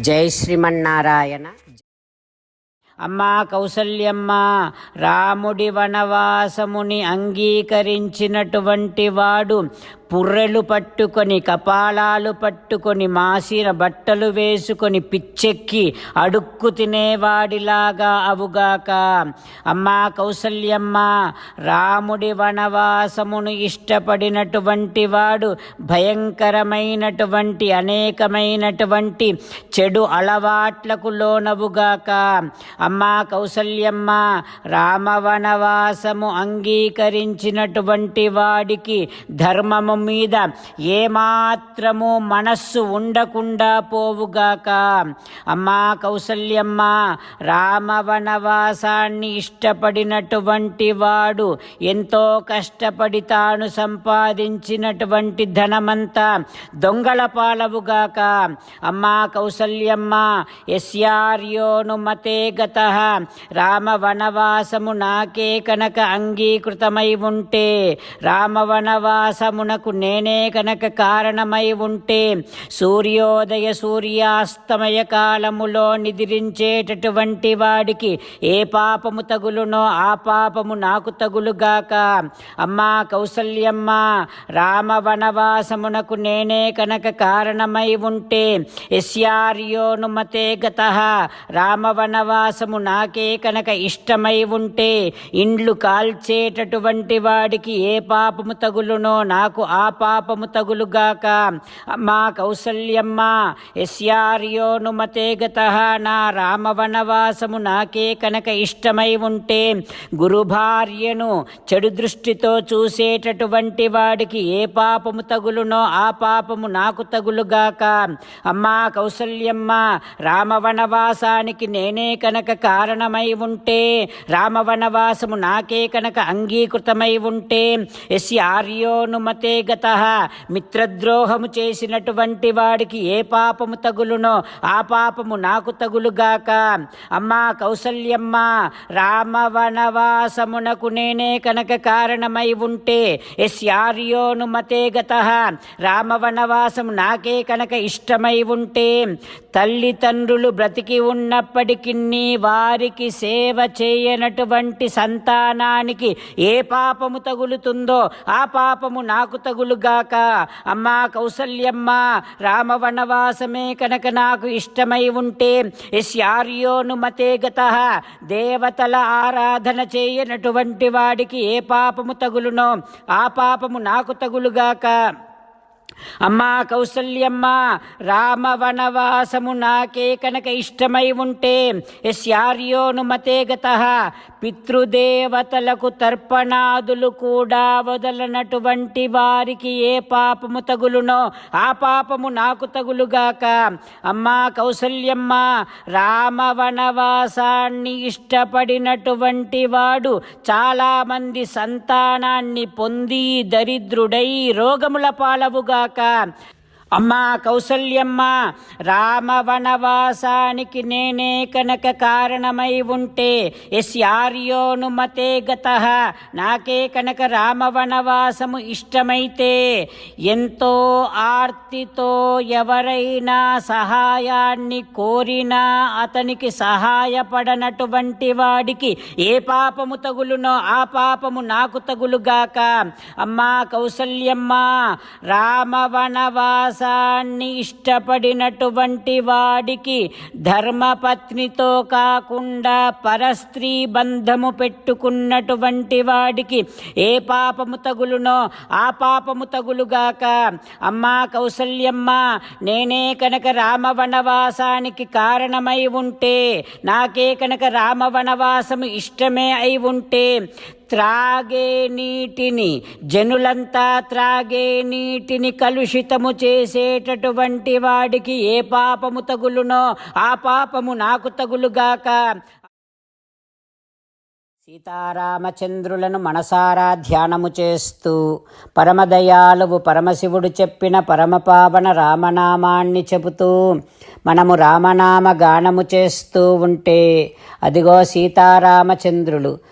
జై శ్రీమన్నారాయణ. అమ్మా కౌసల్యమ్మ రాముడి వనవాసముని అంగీకరించినటువంటి వాడు పుర్రెలు పట్టుకొని కపాలాలు పట్టుకొని మాసిన బట్టలు వేసుకొని పిచ్చెక్కి అడుక్కు తినేవాడిలాగా అవుగాక. అమ్మా కౌసల్యమ్మ రాముడి వనవాసమును ఇష్టపడినటువంటి వాడు భయంకరమైనటువంటి అనేకమైనటువంటి చెడు అలవాట్లకు లోనవుగాక. అమ్మా కౌసల్యమ్మ రామవనవాసము అంగీకరించినటువంటి వాడికి ధర్మము మీద ఏమాత్రము మనస్సు ఉండకుండా పోవుగాక. అమ్మా కౌసల్యమ్మ రామవనవాసాన్ని ఇష్టపడినటువంటి వాడు ఎంతో కష్టపడి తాను సంపాదించినటువంటి ధనమంతా దొంగల పాలవుగాక. అమ్మా కౌసల్యమ్మ యస్యార్యోను మతే గత. రామవనవాసము నాకే కనుక అంగీకృతమై ఉంటే రామవనవాసమునకు నేనే కనుక కారణమై ఉంటే సూర్యోదయ సూర్యాస్తమయ కాలములో నిద్రించేటటువంటి వాడికి ఏ పాపము తగులునో ఆ పాపము నాకు తగులుగాక. అమ్మా కౌసల్యమ్మ రామ వనవాసమునకు నేనే కనుక కారణమై ఉంటే యస్యార్యోను గత. రామవనవాసము నాకే కనుక ఇష్టమై ఉంటే ఇండ్లు కాల్చేటటువంటి వాడికి ఏ పాపము తగులునో నాకు ఆ పాపము తగులుగాక. అమ్మా కౌసల్యమ్మ యస్యార్యోనుమతే గత నా రామవనవాసము నాకే కనుక ఇష్టమై ఉంటే గురుభార్యను చెడు దృష్టితో చూసేటటువంటి వాడికి ఏ పాపము తగులునో ఆ పాపము నాకు తగులుగాక. అమ్మా కౌసల్యమ్మ రామవనవాసానికి నేనే కనుక కారణమై ఉంటే రామవనవాసము నాకే కనుక అంగీకృతమై ఉంటే ఎస్ ఆర్యోనుమతే గత మిత్రద్రోహము చేసినటువంటి వాడికి ఏ పాపము తగులునో ఆ పాపము నాకు తగులుగాక. అమ్మా కౌసల్యమ్మ రామవనవాసమునకు నేనే కనుక కారణమై ఉంటే ఎస్యార్యోనుమతే గత. రామవనవాసం నాకే కనుక ఇష్టమై ఉంటే తల్లిదండ్రులు బ్రతికి ఉన్నప్పటికీ వారికి సేవ చేయనటువంటి సంతానానికి ఏ పాపము తగులుతుందో ఆ పాపము నాకు తగు తగులుగాక అమ్మా కౌసల్యమ్మ రామవనవాసమే కనుక నాకు ఇష్టమై ఉంటే యస్యార్యోను మతే గత దేవతల ఆరాధన చేయనటువంటి వాడికి ఏ పాపము తగులునో ఆ పాపము నాకు తగులుగాక. అమ్మా కౌసల్యమ్మ రామవనవాసము నాకే కనుక ఇష్టమై ఉంటే యస్యార్యోను మతే గత పితృదేవతలకు తర్పణాదులు కూడా వదలనటువంటి వారికి ఏ పాపము తగులునో ఆ పాపము నాకు తగులుగాక. అమ్మా కౌసల్యమ్మ రామవనవాసాన్ని ఇష్టపడినటువంటి వాడు చాలామంది సంతానాన్ని పొంది దరిద్రుడై రోగముల పాలవుగా పాలవుగాక అమ్మా కౌసల్యమ్మ రామవనవాసానికి నేనే కనుక కారణమై ఉంటే యస్యార్యోను మతే గత నాకే కనుక రామవనవాసము ఇష్టమైతే ఎంతో ఆర్తితో ఎవరైనా సహాయాన్ని కోరినా అతనికి సహాయపడనటువంటి వాడికి ఏ పాపము తగులునో ఆ పాపము నాకు తగులుగాక. అమ్మా కౌసల్యమ్మ రామవనవాసాన్ని ఇష్టపడినటువంటి వాడికి ధర్మపత్నితో కాకుండా పరస్త్రీ బంధము పెట్టుకున్నటువంటి వాడికి ఏ పాపము తగులునో ఆ పాపము తగులుగాక అమ్మా కౌసల్యమ్మ నేనే కనుక రామవనవాసానికి కారణమై ఉంటే నాకే కనుక రామవనవాసము ఇష్టమే అయి ఉంటే త్రాగే నీటిని జనులంతా త్రాగే నీటిని కలుషితము చేసేటటువంటి వాడికి ఏ పాపము తగులునో ఆ పాపము నాకు తగులుగాక. సీతారామచంద్రులను మనసారా ధ్యానము చేస్తూ పరమదయాలువు పరమశివుడు చెప్పిన పరమపావన రామనామాన్ని చెబుతూ మనము రామనామ గానము చేస్తూ ఉంటే అదిగో సీతారామచంద్రులు